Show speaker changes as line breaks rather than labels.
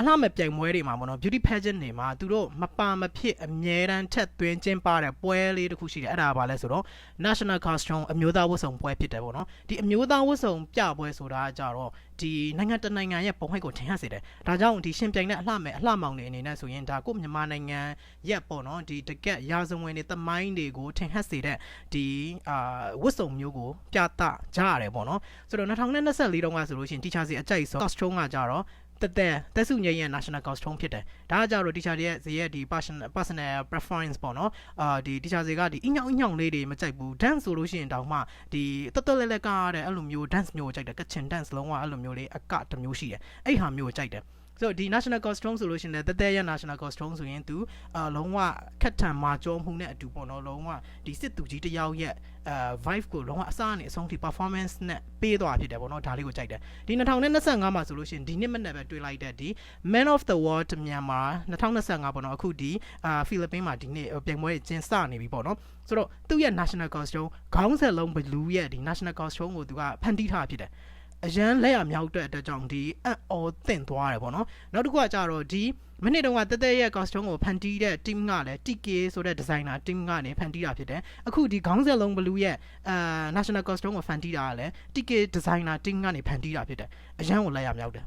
အလှမဲ့ပြိုင်ပွဲတွေမှာပေါ့နော် beauty pageant တွေမှာသူတို့မပါမဖြစ်အမြဲတမ်းထက်သွင်းကျင်းပတဲ့ပွဲလေးတစ်ခုရှိတယ်အဲ့ဒါကဘာလဲဆိုတော့ national costume အမျိုးသားဝတ်စုံပွဲဖြစ်တယ်ပေါ့နော်ဒီအမျိုးသားဝတ်စုံပြပွဲဆိုတာကကြတော့ဒီနိုင်ငံတစ်နိုင်ငံရဲ့ပုံဟိတ်ကိုထင်ဟပ်စေတယ်ဒါကြောင့်ဒီရှင်ပြိုင်တဲ့အလှမဲ့အလှမောင်တွေအနေနဲ့ဆိုရင်ဒါကိုမြန်မာနိုင်ငံရက်ပေါ့နော်ဒီတကက်ရာဇဝင်တွေတမိုင်းတွေကိုထင်ဟပ်စေတဲ့ဒီအာဝတ်စုံမျိုးကိုပြသကြရတယ်ပေါ့နော်ဆိုတော့2024တုန်းကဆိုလို့ရှိရင် teacher စီအကြိုက်ဆုံး costume ကကြတော့ တက်တက်တက်စုငယ်ရဲ့ national costume ဖြစ်တယ်ဒါကကြတော့ teacher တွေရဲ့ဇေရဲ့ဒီ personal personal preference ပေါ့နော်အာဒီ teacher တွေကဒီအညောင်အညောင်လေးတွေမကြိုက်ဘူး dance ဆိုလို့ရှိရင်တောင်မှဒီတက်တက်လဲလဲကားတဲ့အဲ့လိုမျိုး dance မျိုးကိုကြိုက်တယ်ကချင် dance လုံးဝအဲ့လိုမျိုးလေးအကတစ်မျိုးရှိတယ်အဲ့ဟာမျိုးကိုကြိုက်တယ် ဆိုတော့ဒီ national costume ဆိုလို့ရှိရင်လည်းတက်တက်ရဲ့ national costume ဆိုရင်သူအာလုံးဝခက်ထန်မာကြောမှုနဲ့အတူပေါ့နော်လုံးဝဒီစစ်သူကြီးတစ်ယောက်ရဲ့အာ vibe ကိုလုံးဝအစားအနေအဆုံးထိ performance နဲ့ပေးသွားဖြစ်တယ်ပေါ့နော်ဒါလေးကိုကြိုက်တယ်ဒီ2025မှာဆိုလို့ရှိရင်ဒီနှစ်မနေ့ပဲတွေ့လိုက်တဲ့ဒီ Man of the World မြန်မာ2025ပေါ့နော်အခုဒီအာဖိလစ်ပင်းမှာဒီနေ့ပြိုင်ပွဲကျင်းစနေပြီပေါ့နော်ဆိုတော့သူ့ရဲ့ national costume ခေါင်းဆက်လုံး blue ရဲ့ဒီ national costume ကိုသူကဖန်တီးထားဖြစ်တယ် အရန်လက်ရမြောက်တဲ့အတွက်ကြောင့်ဒီအံ့ဩတင့်သွားတယ်ပေါ့နော်နောက်တစ်ခုကကြတော့ဒီမနေ့တုန်းကတက်တက်ရဲ့ costume ကိုဖန်တီးတဲ့ team ကလည်း TK ဆိုတဲ့ designer team ကနေဖန်တီးတာဖြစ်တယ်အခုဒီခေါင်းဆက်လုံး blue ရဲ့အာ national costume ကိုဖန်တီးတာကလည်း TK designer team ကနေဖန်တီးတာဖြစ်တယ်အရန်ကိုလက်ရမြောက်တယ်